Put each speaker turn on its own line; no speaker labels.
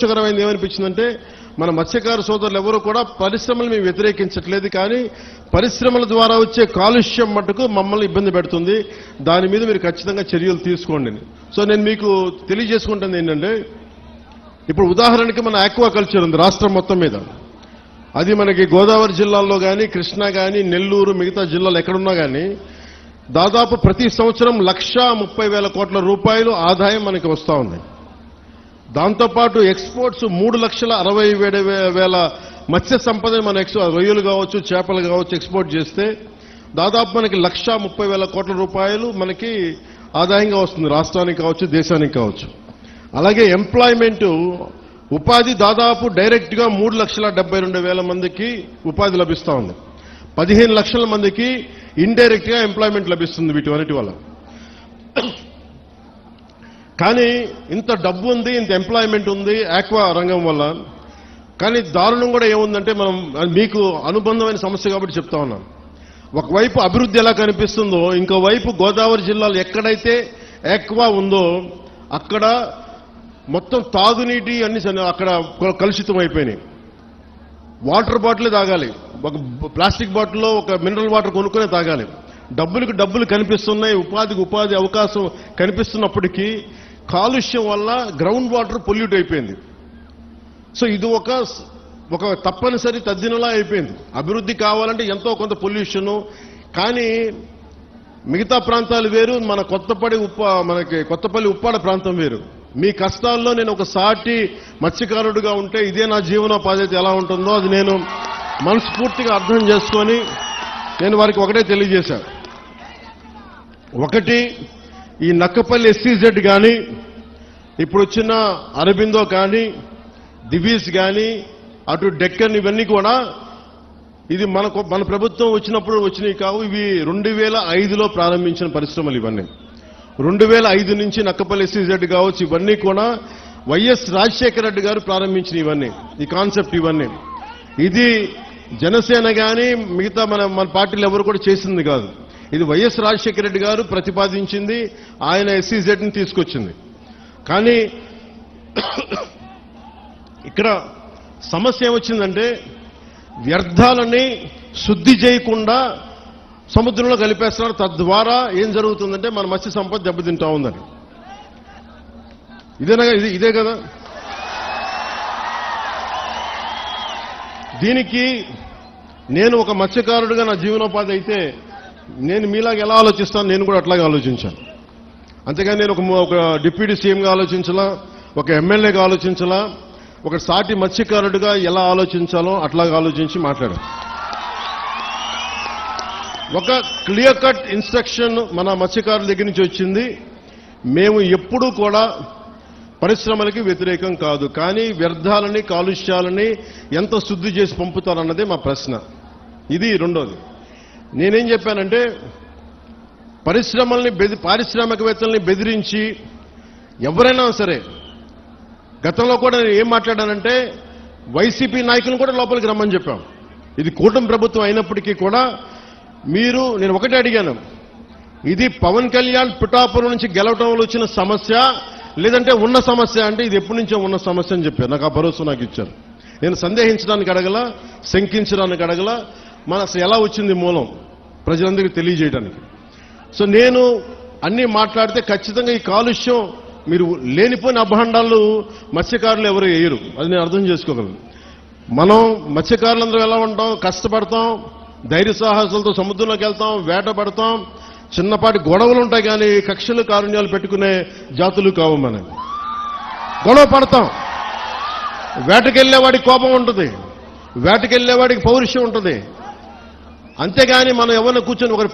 సంతోషకరమైనది ఏమనిపించిందంటే మన మత్స్యకార సోదరులు ఎవరు కూడా పరిశ్రమలు మేము వ్యతిరేకించట్లేదు కానీ పరిశ్రమల ద్వారా వచ్చే కాలుష్యం మటుకు మమ్మల్ని ఇబ్బంది పెడుతుంది. దాని మీద మీరు ఖచ్చితంగా చర్యలు తీసుకోండి సో నేను మీకు తెలియజేసుకుంటుంది ఏంటంటే ఇప్పుడు ఉదాహరణకి మన ఆక్వా కల్చర్ ఉంది రాష్ట్రం మొత్తం మీద. అది మనకి గోదావరి జిల్లాల్లో కానీ కృష్ణా కానీ నెల్లూరు మిగతా జిల్లాలు ఎక్కడున్నా కానీ దాదాపు ప్రతి సంవత్సరం లక్షా ముప్పై వేల కోట్ల రూపాయలు ఆదాయం మనకి వస్తూ ఉంది. దాంతోపాటు ఎక్స్పోర్ట్స్ మూడు లక్షల అరవై వేల వేల మత్స్య సంపదని మన ఎక్స్ రొయ్యలు కావచ్చు చేపలు కావచ్చు ఎక్స్పోర్ట్ చేస్తే దాదాపు మనకి లక్ష ముప్పై వేల కోట్ల రూపాయలు మనకి ఆదాయంగా వస్తుంది రాష్ట్రానికి కావచ్చు దేశానికి కావచ్చు. అలాగే ఎంప్లాయ్మెంట్ ఉపాధి దాదాపు డైరెక్ట్గా మూడు లక్షల డెబ్బై రెండు వేల మందికి ఉపాధి లభిస్తూ ఉంది. పదిహేను లక్షల మందికి ఇండైరెక్ట్గా ఎంప్లాయ్మెంట్ లభిస్తుంది వీటి అన్నిటి వల్ల. కానీ ఇంత డబ్బు ఉంది ఇంత ఎంప్లాయ్మెంట్ ఉంది ఆక్వా రంగం వల్ల. కానీ దారుణం కూడా ఏముందంటే మనం మీకు అనుబంధమైన సమస్య కాబట్టి చెప్తా ఉన్నాను ఒకవైపు అభివృద్ధి ఎలా కనిపిస్తుందో ఇంకోవైపు గోదావరి జిల్లాలో ఎక్కడైతే ఆక్వా ఉందో అక్కడ మొత్తం తాగునీటి అన్ని అక్కడ కలుషితం అయిపోయినాయి. వాటర్ బాటిల్ తాగాలి. ఒక ప్లాస్టిక్ బాటిల్లో ఒక మినరల్ వాటర్ కొనుక్కునే తాగాలి. డబ్బులకు డబ్బులు కనిపిస్తున్నాయి ఉపాధికి ఉపాధి అవకాశం కనిపిస్తున్నప్పటికీ కాలుష్యం వల్ల గ్రౌండ్ వాటర్ పొల్యూట్ అయిపోయింది. సో ఇది ఒక ఒక తప్పనిసరి తద్దినలా అయిపోయింది. అభివృద్ధి కావాలంటే ఎంతో కొంత పొల్యూషన్ కానీ మిగతా ప్రాంతాలు వేరు మన కొత్తపడి ఉప్ప మనకి కొత్తపల్లి ఉప్పాడ ప్రాంతం వేరు. మీ కష్టాల్లో నేను ఒక సాటి మత్స్యకారుడుగా ఉంటే ఇదే నా జీవనోపాధి అయితే ఎలా ఉంటుందో అది నేను మనస్ఫూర్తిగా అర్థం చేసుకొని నేను వారికి ఒకటే తెలియజేశాను. ఒకటి ఈ నక్కపల్లి ఎస్సీజెడ్ కానీ ఇప్పుడు వచ్చిన అరబిందో కానీ దివీస్ కానీ అటు డెక్కన్ ఇవన్నీ కూడా ఇది మనకు మన ప్రభుత్వం వచ్చినప్పుడు వచ్చినవి కావు. ఇవి రెండు వేల ఐదులో ప్రారంభించిన పరిశ్రమలు ఇవన్నీ. రెండు వేల ఐదు నుంచి నక్కపల్లి ఎస్సీజెడ్ కావచ్చు ఇవన్నీ కూడా వైఎస్ రాజశేఖర రెడ్డి గారు ప్రారంభించిన ఇవన్నీ ఈ కాన్సెప్ట్ ఇవన్నీ. ఇది జనసేన కానీ మిగతా మన మన పార్టీలు ఎవరు కూడా చేసింది కాదు. ఇది వైఎస్ రాజశేఖర రెడ్డి గారు ప్రతిపాదించింది ఆయన ఎస్సీజెడ్ని తీసుకొచ్చింది. కానీ ఇక్కడ సమస్య ఏమొచ్చిందంటే వ్యర్థాలని శుద్ధి చేయకుండా సముద్రంలో కలిపేస్తున్నారు. తద్వారా ఏం జరుగుతుందంటే మన మత్స్య సంపద దెబ్బతింటా ఉందని ఇదేనా ఇది? ఇదే కదా? దీనికి నేను ఒక మత్స్యకారుడిగా నా జీవనోపాధి అయితే నేను మీలాగా ఎలా ఆలోచిస్తాను? నేను కూడా అట్లాగే ఆలోచించాను. అంతేగాని నేను ఒక ఒక డిప్యూటీ సీఎంగా ఆలోచించలా ఒక ఎమ్మెల్యేగా ఆలోచించలా ఒక సాటి మత్స్యకారుడిగా ఎలా ఆలోచించాలో అట్లాగా ఆలోచించి మాట్లాడాను ఒక క్లియర్ కట్ ఇన్స్ట్రక్షన్ మన మత్స్యకారుల దగ్గర నుంచి వచ్చింది. మేము ఎప్పుడూ కూడా పరిశ్రమలకి వ్యతిరేకం కాదు. కానీ వ్యర్థాలని కాలుష్యాలని ఎంత శుద్ధి చేసి పంపుతారన్నదే మా ప్రశ్న. ఇది రెండోది. నేనేం చెప్పానంటే పరిశ్రమల్ని బెది పారిశ్రామికవేత్తల్ని బెదిరించి ఎవరైనా సరే గతంలో కూడా నేను ఏం మాట్లాడానంటే వైసీపీ నాయకులను కూడా లోపలికి రమ్మని చెప్పాం. ఇది కూటమి ప్రభుత్వం అయినప్పటికీ కూడా మీరు నేను ఒకటే అడిగాను. ఇది పవన్ కళ్యాణ్ పిఠాపురం నుంచి గెలవటం వచ్చిన సమస్య లేదంటే ఉన్న సమస్య అంటే ఇది ఎప్పటి నుంచో ఉన్న సమస్య అని చెప్పారు. నాకు ఆ భరోసా నాకు ఇచ్చారు. నేను సందేహించడానికి అడగల శంకించడానికి అడగల మన అసలు ఎలా వచ్చింది మూలం? ప్రజలందరికీ తెలియజేయడానికి. సో నేను అన్ని మాట్లాడితే ఖచ్చితంగా ఈ కాలుష్యం మీరు లేనిపోయిన అభాండాలు మత్స్యకారులు ఎవరు వేయరు. అది నేను అర్థం చేసుకోగలను. మనం మత్స్యకారులందరూ ఎలా ఉంటాం? కష్టపడతాం ధైర్య సాహసాలతో సముద్రంలోకి వెళ్తాం వేట పడతాం. చిన్నపాటి గొడవలు ఉంటాయి కానీ కక్షలు కారుణ్యాలు పెట్టుకునే జాతులు కావు మనం గొడవ పడతాం. వేటకెళ్ళేవాడికి కోపం ఉంటుంది. వేటకెళ్ళేవాడికి పౌరుషం ఉంటుంది. అంతేగాని మనం ఎవరిని కూర్చొని ఒకరి